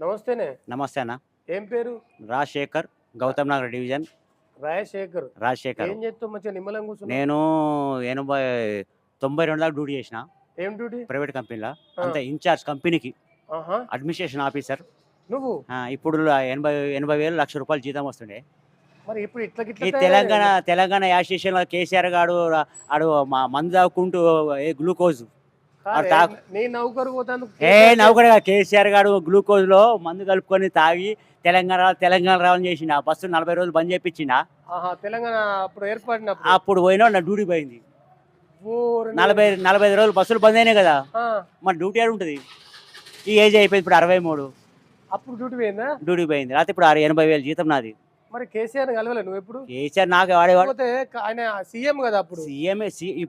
నమస్తేనే. నమస్తే అన్న. ఏం పేరు? రాజశేఖర్ గౌతమ్ నగర్ డివిజన్. రాజశేఖర్. రాజశేఖర్. ఏం చేస్తావు మంచిగా? నిమ్మలం కూర్చున్నా నేను ఎనభై తొంభై రెండు దాకా డ్యూటీ చేసిన. ఏం డ్యూటీ? ప్రైవేట్ కంపెనీలో. అంతే ఇన్ఛార్జ్ కంపెనీకి. ఆహా. Administration officer. నువ్వు? ఆ, ఇప్పుడు ఎనభై ఎనభై వేలు లక్ష రూపాయలు జీతం వస్తుండే. మరి ఇప్పుడు ఇట్లా ఈ తెలంగాణ తెలంగాణ యాసోసియేషన్లో కేసీఆర్ గాడు ఆడు మా మందు తాగుకుంటూ ఏ గ్లూకోజ్ నౌకరు ఏ నవ్వుకడే కేసీఆర్ గాడు గ్లూకోజ్లో మందు కలుపుకొని తాగి తెలంగాణ తెలంగాణ రావాలని చేసిండు. ఆ బస్సు నలభై రోజులు బంద్ ఆహా తెలంగాణ అప్పుడు పోయినా నా డ్యూటీ పోయింది. నలభై నలభై ఐదు రోజులు బస్సులు బంద్ అయినాయి కదా? మన డ్యూటీ ఆడ ఉంటుంది? ఈ ఏజ్ అయిపోయింది ఇప్పుడు అరవై మూడు. అప్పుడు డ్యూటీ పోయిందా? డ్యూటీ పోయింది. లేకపోతే ఇప్పుడు ఎనభై వేలు జీతం నాది. మరి కేసీఆర్ కలవలే నువ్వు ఎప్పుడు? కేసీఆర్ నాకు క- ఆయన సీఎం కదా అప్పుడు. సీఎం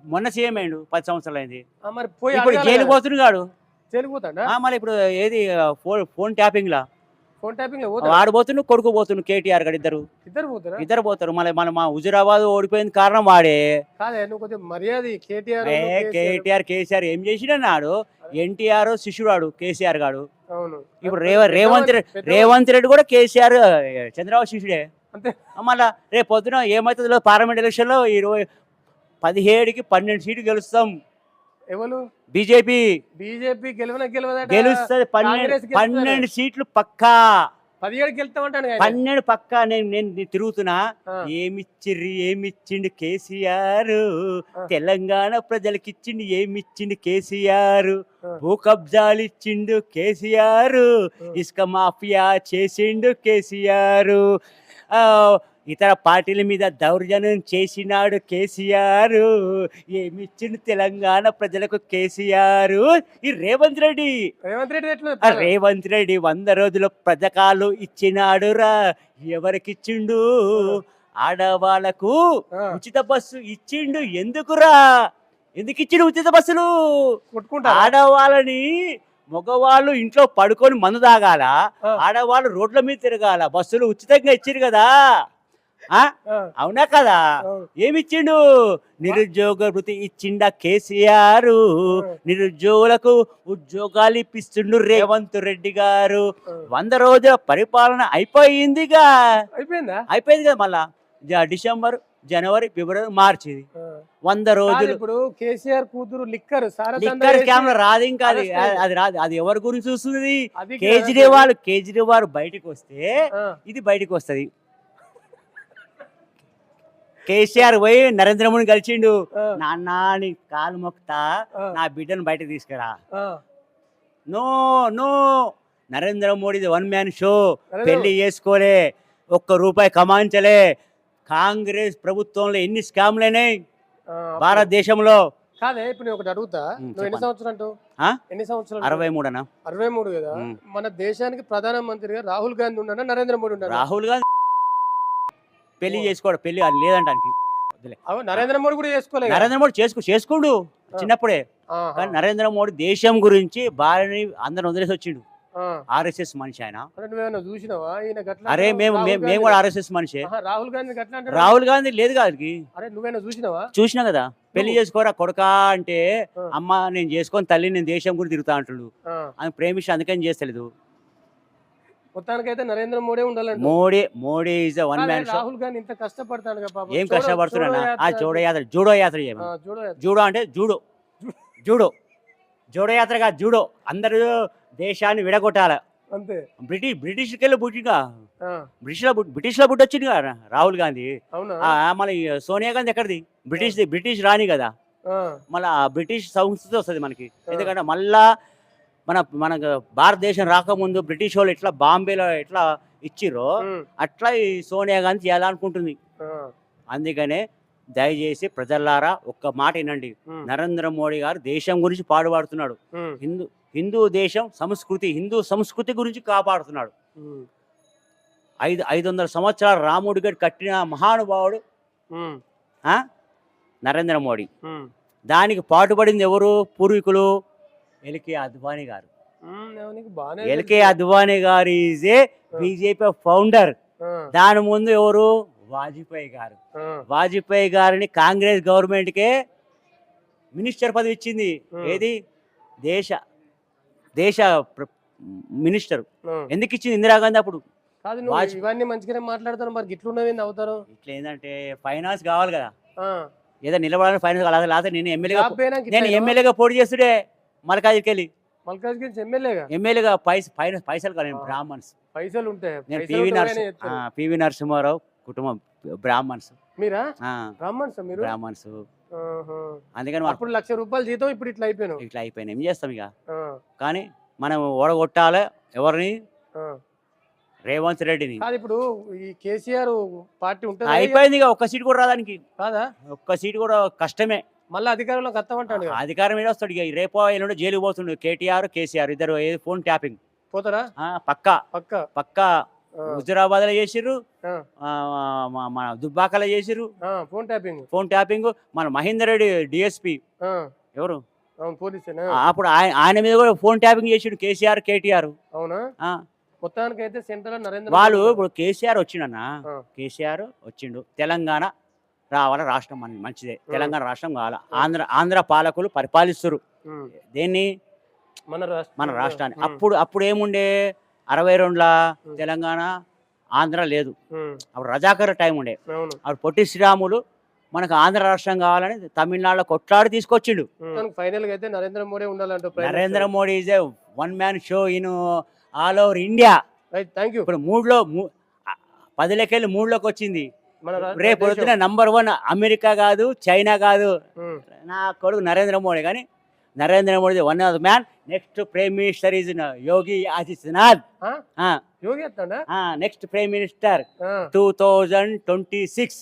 మొన్న సీఎం అయిండు పది సంవత్సరాలు అయింది మరి పోయి ఇప్పుడు జైలు కాడు జైలుకి పోతాడా? మళ్ళీ ఇప్పుడు ఏది ఫోన్ ఫోన్ ట్యాపింగ్ లా ఫోన్ ట్యాపింగ్ వాడు పోతుండు కొడుకు పోతుండు కేటీఆర్ గారు ఇద్దరు. ఇద్దరు పోతారా? ఇద్దరు పోతారు. మళ్ళీ మన మా హుజురాబాద్ ఓడిపోయింది కారణం వాడే. కాదే నువ్వు కొద్దిగా మర్యాద కేటీఆర్ కేసీఆర్. ఏం చేసిడన్నాడు? ఎన్టీఆర్ శిష్యుడాడు కేసీఆర్ గాడు. అవును. ఇప్పుడు రేవ రేవంత్ రేవంత్ రెడ్డి కూడా కేసీఆర్ చంద్రబాబు శిష్యుడే. అంతే. మళ్ళా రేపు పొద్దున ఏమవుతుందో పార్లమెంట్ ఎలక్షన్లో ఇరవై పదిహేడుకి పన్నెండు సీట్లు గెలుస్తాం. ఎవరు? బీజేపీ. బీజేపీ గెలవన గెలుస్తుంది. పన్నెండు సీట్లు పక్కా. పదిహేడు. పన్నెండు పక్కా. నేను నేను తిరుగుతున్నా. ఏమిచ్చిర్రు ఏమిచ్చిండు కేసీఆర్. తెలంగాణ ప్రజలకి ఇచ్చిండు ఏమిచ్చిండు కేసీఆర్. భూ కబ్జాలు ఇచ్చిండు కేసీఆర్. ఇసుక మాఫియా చేసిండు కేసీఆర్? ఆ, ఇతర పార్టీల మీద దౌర్జన్యం చేసినాడు కేసీఆర్. ఏమిచ్చిండు తెలంగాణ ప్రజలకు కేసీఆర్? ఈ రేవంత్ రెడ్డి. రేవంత్ రెడ్డి? రేవంత్ రెడ్డి వంద రోజుల పథకాలు ఇచ్చినాడురా. ఎవరికిచ్చిండు? ఆడవాళ్ళకు ఆ, ఉచిత బస్సు ఇచ్చిండు. ఎందుకురా? ఎందుకు ఇచ్చిండు ఉచిత బస్సులు? ఆడవాళ్ళని మగవాళ్ళు ఇంట్లో పడుకొని మందు తాగాల. ఆడవాళ్ళు రోడ్ల మీద తిరగాల? బస్సులు ఉచితంగా ఇచ్చిరు కదా? అవునా కదా. ఏమిచ్చిండు? నిరుద్యోగ వృత్తి ఇచ్చిండ కేసీఆర్. నిరుద్యోగులకు ఉద్యోగాలు ఇప్పిస్తుండు రేవంత్ రెడ్డి గారు. వంద రోజుల పరిపాలన అయిపోయిందిగా. అయిపోయిందా? అయిపోయింది కదా మళ్ళా? డిసెంబర్ జనవరి ఫిబ్రవరి మార్చి. వంద రోజులు. ఇప్పుడు కేసీఆర్ కూతురు లిక్కర్ లిక్కర్ స్కామ్ రాదు ఇంకా అది. అది రాదు. అది ఎవరి గురించి చూస్తుంది? కేజ్రీవాల్ కేజ్రీవాల్ బయటకు వస్తే ఇది బయటకు వస్తది కేసీఆర్ పోయి నరేంద్ర మోడీ కలిసిండు. నాన్న నీ కాలు మొక్తా నా బిడ్డను బయటకు తీసుకురా. No no. నరేంద్ర మోడీది వన్ మ్యాన్ షో పెళ్ళి చేసుకోలే ఒక్క రూపాయి కమాయించలే. కాంగ్రెస్ ప్రభుత్వంలో ఎన్ని స్కామ్లు అయినాయి? భారతదేశంలో. కాదే ఇప్పుడు నేను ఒకటి అడుగుతా. నువ్వు ఎన్ని. సంవత్సరాలు? ఎన్ని సంవత్సరాలు అరవై మూడనా అరవై మూడు కదా. మన దేశానికి ప్రధానమంత్రిగా రాహుల్ గాంధీ ఉన్నాడా? నరేంద్ర మోడీ ఉన్నాడా? రాహుల్ గాంధీ పెళ్ళి ఓ. చేసుకోవడం పెళ్ళి అది లేదంటానికి. నరేంద్ర మోడీ కూడా చేసుకోలేదు నరేంద్ర మోడీ చేసుకో చేసుకుండు చిన్నప్పుడే. కానీ నరేంద్ర మోడీ దేశం గురించి భార్యని అందరిని వదిలేసి వచ్చిండు. ఆర్ఎస్ఎస్ మనిషి ఆయన. అరే మేము మేము కూడా ఆర్ఎస్ఎస్ మనిషి. రాహుల్ గాంధీ రాహుల్ గాంధీ లేదు కాదు చూసినా కదా. పెళ్ళి చేసుకోరా కొడుకా అంటే. అమ్మ నేను చేసుకొని తల్లి నేను దేశం గురించి తిరుగుతా అంటుడు. ఆయన ప్రేమించి అందుకని చేస్తలేదు. మొత్తానికైతే నరేంద్ర మోడీ ఉండాలంట Modi Modi is one man show Rahul Gandhi ఇంత కష్టపడతాడు కదా. ఏం కష్టపడుతున్నా ఆ జోడో యాత్ర జూడో యాత్ర. జూడో అంటే జూడో. జూడో. జూడో యాత్రగా జూడో. అందరూ దేశాన్ని విడగొట్టాల. అంతే. బ్రిటిష్ బ్రిటిష్కి వెళ్ళి పుట్టిగా ఆ, బ్రిటిష్లో పుట్టి- బ్రిటిష్లో పుట్టి వచ్చింది కదా రాహుల్ గాంధీ. మళ్ళీ సోనియా గాంధీ ఎక్కడిది? బ్రిటిష్ బ్రిటిష్ రాణి కదా. మళ్ళీ ఆ బ్రిటిష్ సంస్కృతి వస్తుంది మనకి. ఎందుకంటే మళ్ళా మన మనకు భారతదేశం రాకముందు బ్రిటిష్ వాళ్ళు ఎట్లా బాంబేలో ఎట్లా ఇచ్చిర్రో ఉమ్, అట్లా ఈ సోనియా గాంధీ చేయాలనుకుంటుంది. అందుకనే దయచేసి ప్రజల్లారా ఒక్క మాట వినండి. నరేంద్ర మోడీ గారు దేశం గురించి పాడుపడుతున్నాడు. హిందూ హిందూ దేశం సంస్కృతి హిందూ సంస్కృతి గురించి కాపాడుతున్నాడు. ఐదు ఐదు వందల సంవత్సరాలు రాముడి గారు కట్టిన మహానుభావుడు? నరేంద్ర మోడీ. దానికి పాటుపడింది ఎవరు? పూర్వీకులు ఎల్కే అద్వానీ గారు. ఎల్కే. అద్వానీ గారు ఈజ్ ఏ బీజేపీ ఫౌండర్ దాని ముందు ఎవరు? వాజ్పేయి గారు. వాజ్పేయి గారిని కాంగ్రెస్ గవర్నమెంట్కే మినిస్టర్ పదవి ఇచ్చింది. ఏది? దేశ దేశ మినిస్టర్. ఎందుకు ఇచ్చింది ఇందిరాగాంధీ అప్పుడు? కాదు ఇవన్నీ మంచిగానే మాట్లాడతాను మరి గిట్లున్నవి అవుతారు? ఇట్లా ఏంటంటే ఫైనాన్స్ కావాలి కదా. ఏదో నిలబడాలని ఫైనాన్స్ కావాలి. లేకపోతే నేను ఎమ్మెల్యేగా నేను ఎమ్మెల్యేగా పోటీ చేస్తుండే. మల్కాజ్కి వెళ్ళి మల్కాజ్గిరి ఎమ్మెల్యేగా ఎమ్మెల్యేగా పైస పైన పైసలు కాదు నేను. బ్రాహ్మణ్స్. పైసలు ఉంటాయి? నేను పివి ఎత్తారు. పివి నరసింహారావు కుటుంబం బ్రాహ్మణ్స్. మీరా? బ్రాహ్మణ్స్ మీరు? బ్రాహ్మణ్స్. అందుకని అప్పుడు లక్ష రూపాయలు జీతం ఇప్పుడు ఇట్లా అయిపోయాను ఇట్లా అయిపోయినాయి. ఏం చేస్తాం ఇక? కానీ మనం ఓడగొట్టాలి? ఎవరిని. రేవంత్ రెడ్డిని. ఇప్పుడు ఈ కేసీఆర్ పార్టీ ఉంటుంది? అయిపోయింది ఇక. ఒక్క సీట్ కూడా రాదానికి. కాదా? ఒక్క సీట్ కూడా కష్టమే. మళ్ళీ అధికారంలోకి వస్తామంటాడు. అధికారం మీద వస్తాడు రేపో ఎల్లుండి జైలుకి పోతుండు. కేటీఆర్ కేసీఆర్ ఇద్దరు ఏది ఫోన్ ట్యాపింగ్. పోతారా పక్కా. పక్క. పక్కా. హుజురాబాద్లో చేసిర్రు. మన దుబ్బాకలో చేసిర్రు. Phone tapping. Phone tapping. మన మహేందర్ రెడ్డి డిఎస్పి ఎవరు? అప్పుడు ఆయన మీద కూడా ఫోన్ ట్యాపింగ్ చేసిండు కేసీఆర్ కేటీఆర్. అవునా? మొత్తానికి అయితే సెంట్రల్ నరేంద్ర వాళ్ళు ఇప్పుడు కేసీఆర్ వచ్చిండన్న. కేసీఆర్ వచ్చిండు. తెలంగాణ రావాల? రాష్ట్రం మంచిదే. తెలంగాణ రాష్ట్రం కావాల? ఆంధ్ర ఆంధ్ర పాలకులు పరిపాలిస్తారు. దేన్ని? మన మన రాష్ట్రాన్ని. అప్పుడు అప్పుడు ఏముండే అరవై రెండుల. తెలంగాణ ఆంధ్ర లేదు. అప్పుడు రజాకర్ టైం ఉండే అప్పుడు పొట్టి శ్రీరాములు మనకు ఆంధ్ర రాష్ట్రం కావాలని తమిళనాడులో కొట్లాడి తీసుకొచ్చిండు. ఫైనల్గా అయితే నరేంద్ర మోడీ ఉండాలంట Narendra Modi is a one man show in all over India. Thank you ఇప్పుడు మూడులో ఆ, పదిలకెళ్ళి మూడులోకి వచ్చింది రేపు. పొద్దున నంబర్ వన్ అమెరికా కాదు చైనా కాదు. నా కొడుకు నరేంద్ర మోడీ కానీ Narendra Modi one of man next prime minister is Yogi Adityanath next prime minister two thousand twenty six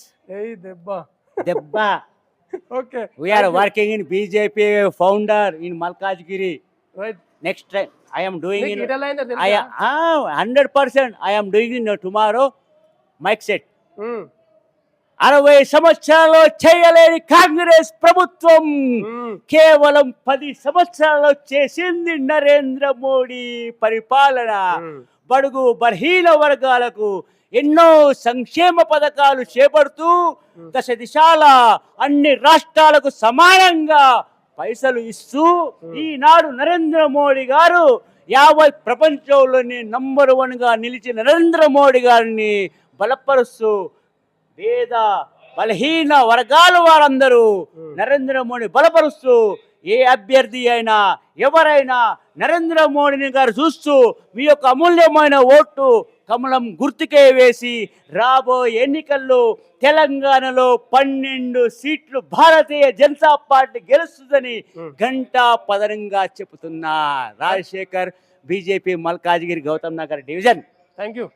దెబ్బ. Okay. We are working in BJP founder in Malkajgiri next I'm doing in? Hundred percent I'm doing in tomorrow mic set అరవై సంవత్సరాల్లో చేయలేని కాంగ్రెస్ ప్రభుత్వం కేవలం పది సంవత్సరాల్లో చేసింది నరేంద్ర మోడీ పరిపాలన బడుగు బలహీన వర్గాలకు ఎన్నో సంక్షేమ పథకాలు చేపడుతూ. దశ దిశాల అన్ని రాష్ట్రాలకు సమానంగా పైసలు ఇస్తూ. ఈనాడు నరేంద్ర మోడీ గారు యావత్ ప్రపంచంలోని నంబర్ వన్గా నిలిచిన నరేంద్ర మోడీ గారిని బలపరుస్తూ పేద బలహీన వర్గాల వారందరూ. నరేంద్ర మోడీ బలపరుస్తూ ఏ అభ్యర్థి అయినా ఎవరైనా నరేంద్ర మోడీని గారు చూస్తూ మీ యొక్క అమూల్యమైన ఓటు కమలం గుర్తుకే వేసి రాబోయే ఎన్నికల్లో తెలంగాణలో పన్నెండు సీట్లు భారతీయ జనతా పార్టీ గెలుస్తుందని. గంటా పదనంగా చెబుతున్నా Rajasekhar BJP Malkajgiri Gautam Nagar division thank you